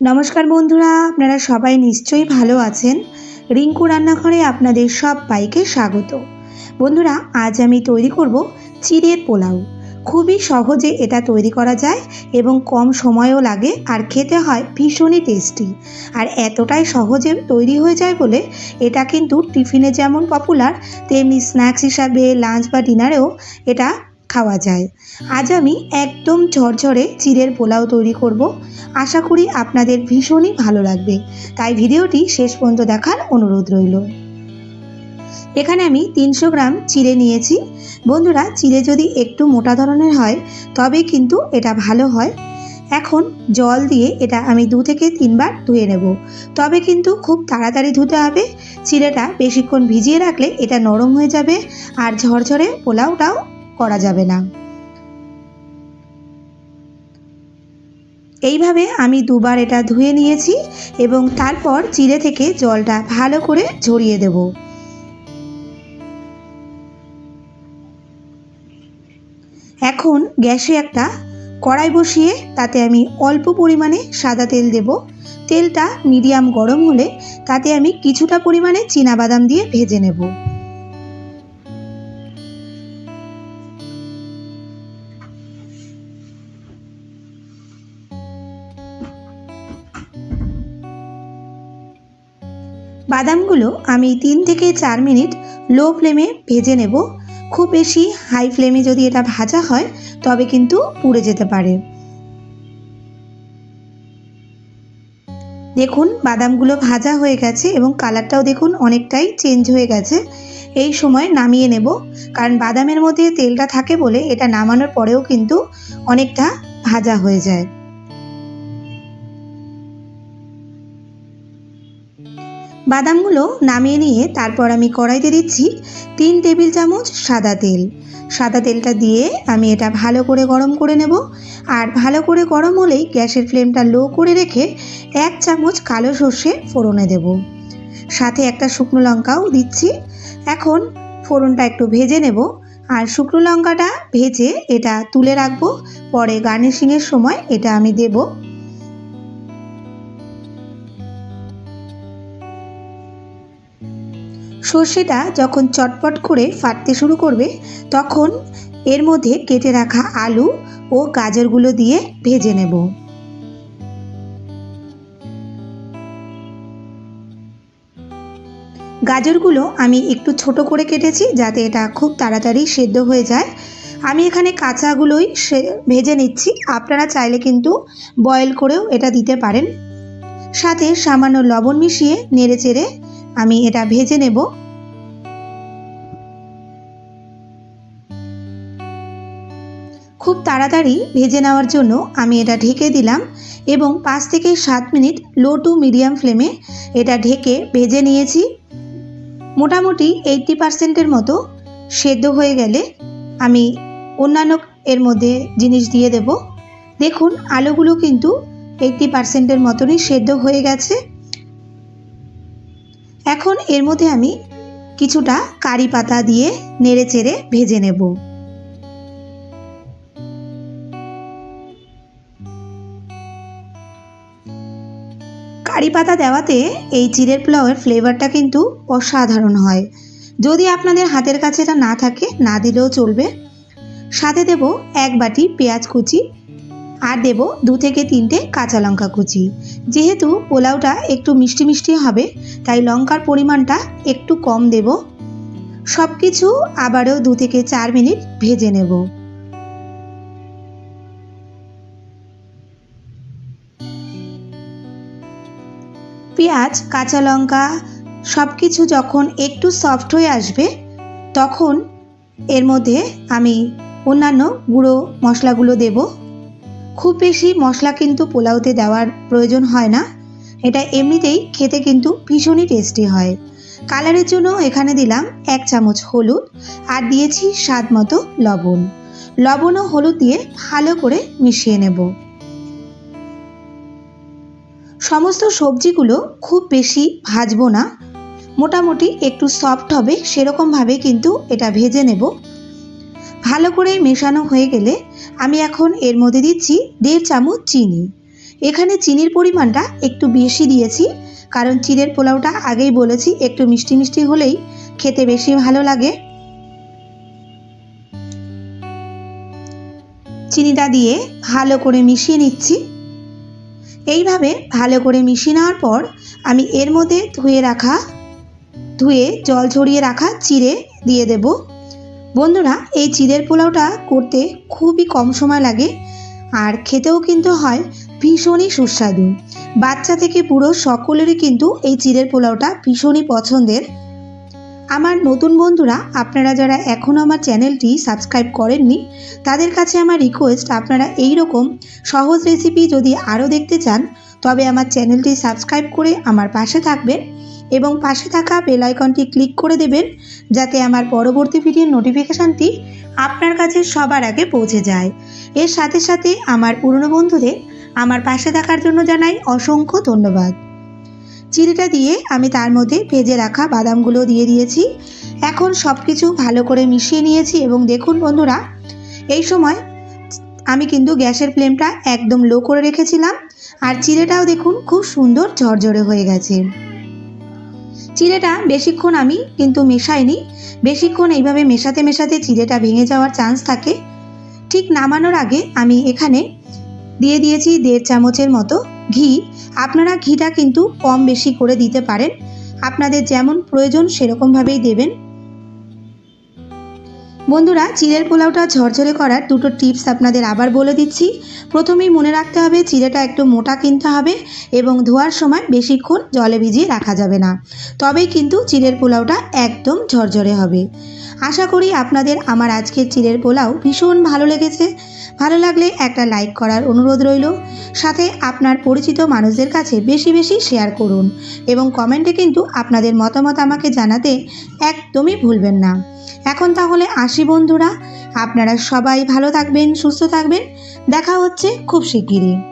নমস্কার বন্ধুরা, আপনারা সবাই নিশ্চয়ই ভালো আছেন। রিঙ্কু রান্নাঘরে আপনাদের সবাইকে স্বাগত। বন্ধুরা, আজ আমি তৈরি করব চিড়ের পোলাও। খুবই সহজে এটা তৈরি করা যায় এবং কম সময়ও লাগে আর খেতে হয় ভীষণই টেস্টি আর এতটাই সহজে তৈরি হয়ে যায় বলে এটা কিন্তু টিফিনে যেমন পপুলার তেমনি স্ন্যাক্স হিসাবে লাঞ্চ বা ডিনারেও এটা খাওয়া যায়। আজ আমি একদম ঝরঝরে চিড়ের পোলাও তৈরি করব। আশা করি আপনাদের ভীষণই ভালো লাগবে। তাই ভিডিওটি শেষ পর্যন্ত দেখার অনুরোধ রইল। এখানে আমি তিনশো গ্রাম চিড়ে নিয়েছি। বন্ধুরা, চিড়ে যদি একটু মোটা ধরনের হয়, তবে কিন্তু এটা ভালো হয়। এখন জল দিয়ে এটা আমি দু থেকে তিনবার ধুয়ে নেব। তবে কিন্তু খুব তাড়াতাড়ি ধুতে হবে। চিড়েটা বেশিক্ষণ ভিজিয়ে রাখলে এটা নরম হয়ে যাবে। আর ঝরঝরে পোলাওটাও করা যাবে না। এইভাবে আমি দুবার এটা ধুয়ে নিয়েছি এবং তারপর চিড়ে থেকে জলটা ভালো করে ঝরিয়ে দেব। এখন গ্যাসে একটা কড়াই বসিয়ে তাতে আমি অল্প পরিমাণে সাদা তেল দেব। তেলটা মিডিয়াম গরম হলে তাতে আমি কিছুটা পরিমাণে বাদাম দিয়ে ভেজে নেব। বাদামগুলো আমি তিন থেকে চার মিনিট লো ফ্লেমে ভেজে নেব। খুব বেশি হাই ফ্লেমে যদি এটা ভাজা হয়, তবে কিন্তু পুড়ে যেতে পারে। দেখুন, বাদামগুলো ভাজা হয়ে গেছে এবং কালারটাও দেখুন অনেকটাই চেঞ্জ হয়ে গেছে। এই সময় নামিয়ে নেব, কারণ বাদামের মধ্যে তেলটা থাকে বলে এটা নামানোর পরেও কিন্তু অনেকটা ভাজা হয়ে যায়। বাদামগুলো নামিয়ে নিয়ে তারপর আমি কড়াইতে দিচ্ছি তিন টেবিল চামচ সাদা তেল। সাদা তেলটা দিয়ে আমি এটা ভালো করে গরম করে নেব। আর ভালো করে গরম হলেই গ্যাসের ফ্লেমটা লো করে রেখে এক চামচ কালো সর্ষে ফোড়নে দেব। সাথে একটা শুকনো লঙ্কাও দিচ্ছি। এখন ফোড়নটা একটু ভেজে নেব। আর শুকনো লঙ্কাটা ভেজে এটা তুলে রাখব। পরে গার্নিশিংয়ের সময় এটা আমি দেবো। সর্ষেটা যখন চটপট করে ফাটতে শুরু করবে, তখন এর মধ্যে কেটে রাখা আলু ও গাজরগুলো দিয়ে ভেজে নেব। গাজরগুলো আমি একটু ছোট করে কেটেছি যাতে এটা খুব তাড়াতাড়ি সেদ্ধ হয়ে যায়। আমি এখানে কাঁচাগুলোই ভেজে নিচ্ছি। আপনারা চাইলে কিন্তু বয়েল করেও এটা দিতে পারেন। সাথে সামান্য লবণ মিশিয়ে নেড়ে চেড়ে আমি এটা ভেজে নেব। তাড়াতাড়ি ভেজে নেওয়ার জন্য আমি এটা ঢেকে দিলাম এবং পাঁচ থেকে সাত মিনিট লো টু মিডিয়াম ফ্লেমে এটা ঢেকে ভেজে নিয়েছি। মোটামুটি এইটটি পার্সেন্টের মতো সেদ্ধ হয়ে গেলে আমি অন্যান্য এর মধ্যে জিনিস দিয়ে দেব। দেখুন, আলুগুলো কিন্তু এইটটি পার্সেন্টের মতনই সেদ্ধ হয়ে গেছে। এখন এর মধ্যে আমি কিছুটা কারি পাতা দিয়ে নেড়ে চেড়ে ভেজে নেব। কারি পাতা দেওয়াতে এই চিড়ের পোলাওয়ের ফ্লেভারটা কিন্তু অসাধারণ হয়। যদি আপনাদের হাতের কাছে এটা না থাকে, না দিলেও চলবে। সাথে দেব এক বাটি পেঁয়াজ কুচি আর দেব দু থেকে তিনটে কাঁচা লঙ্কা কুচি। যেহেতু পোলাওটা একটু মিষ্টি মিষ্টি হবে, তাই লঙ্কার পরিমাণটা একটু কম দেব। সব কিছু আবারও দু থেকে চার মিনিট ভেজে নেব। পেঁয়াজ, কাঁচা লঙ্কা সব কিছু যখন একটু সফট হয়ে আসবে, তখন এর মধ্যে আমি অন্যান্য গুঁড়ো মশলাগুলো দেবো। খুব বেশি মশলা কিন্তু পোলাওতে দেওয়ার প্রয়োজন হয় না। এটা এমনিতেই খেতে কিন্তু ভীষণই টেস্টি হয়। কালারের জন্য এখানে দিলাম এক চামচ হলুদ আর দিয়েছি স্বাদ মতো লবণ। লবণ ও হলুদ দিয়ে ভালো করে মিশিয়ে নেব। সমস্ত সবজিগুলো খুব বেশি ভাজবো না। মোটামুটি একটু সফট হবে, সেরকমভাবে কিন্তু এটা ভেজে নেব। ভালো করে মেশানো হয়ে গেলে আমি এখন এর মধ্যে দিচ্ছি দেড় চামচ চিনি। এখানে চিনির পরিমাণটা একটু বেশি দিয়েছি, কারণ চিড়ের পোলাওটা আগেই বলেছি, একটু মিষ্টি মিষ্টি হলেই খেতে বেশি ভালো লাগে। চিনিটা দিয়ে ভালো করে মিশিয়ে নিচ্ছি। এইভাবে ভালো করে মিশিয়ে নেওয়ার পর আমি এর মধ্যে ধুয়ে রাখা, ধুয়ে জল ছড়িয়ে রাখা চিড়ে দিয়ে দেব। বন্ধুরা, এই চিড়ের পোলাওটা করতে খুবই কম সময় লাগে আর খেতেও কিন্তু হয় ভীষণই সুস্বাদু। বাচ্চা থেকে পুরো সকলেরই কিন্তু এই চিড়ের পোলাওটা ভীষণই পছন্দের। আমার নতুন বন্ধুরা, আপনারা যারা এখনও আমার চ্যানেলটি সাবস্ক্রাইব করেননি, তাদের কাছে আমার রিকোয়েস্ট আপনারা এই রকম সহজ রেসিপি যদি আরও দেখতে চান, তবে আমার চ্যানেলটি সাবস্ক্রাইব করে আমার পাশে থাকবেন এবং পাশে থাকা বেল আইকনটি ক্লিক করে দেবেন, যাতে আমার পরবর্তী ভিডিওর নোটিফিকেশানটি আপনার কাছে সবার আগে পৌঁছে যায়। এর সাথে সাথে আমার পুরনো বন্ধুদের আমার পাশে থাকার জন্য জানাই অসংখ্য ধন্যবাদ। চিড়েটা দিয়ে আমি তার মধ্যে ভেজে রাখা বাদামগুলো দিয়ে দিয়েছি। এখন সব কিছু ভালো করে মিশিয়ে নিয়েছি এবং দেখুন বন্ধুরা, এই সময় আমি কিন্তু গ্যাসের ফ্লেমটা একদম লো করে রেখেছিলাম আর চিড়েটাও দেখুন খুব সুন্দর ঝরঝরে হয়ে গেছে। চিড়েটা বেশিক্ষণ আমি কিন্তু মেশাইনি, বেশিক্ষণ এইভাবে মেশাতে মেশাতে চিড়েটা ভেঙে যাওয়ার চান্স থাকে। ঠিক নামানোর আগে আমি এখানে দিয়ে দিয়েছি দেড় চামচের মতো ঘি, আপনারা ঘিটা কিন্তু কম বেশি করে দিতে পারেন। আপনাদের যেমন প্রয়োজন সেরকমভাবেই দেবেন। বন্ধুরা, চিড়ের পোলাওটা ঝরঝরে করার দুটো টিপস আপনাদের আবার বলে দিচ্ছি। প্রথমেই মনে রাখতে হবে, চিড়েটা একটু মোটা কিনতে হবে এবং ধোয়ার সময় বেশিক্ষণ জলে ভিজিয়ে রাখা যাবে না। তবেই কিন্তু চিড়ের পোলাওটা একদম ঝরঝরে হবে। আশা করি আপনাদের আমার আজকের চিড়ের পোলাও ভীষণ ভালো লেগেছে। ভালো লাগলে একটা লাইক করার অনুরোধ রইল। সাথে আপনার পরিচিত মানুষদের কাছে বেশি বেশি শেয়ার করুন এবং কমেন্টে কিন্তু আপনাদের মতামত আমাকে জানাতে একদমই ভুলবেন না। এখন তাহলে আসি বন্ধুরা, আপনারা সবাই ভালো থাকবেন, সুস্থ থাকবেন। দেখা হচ্ছে খুব শিগগিরই।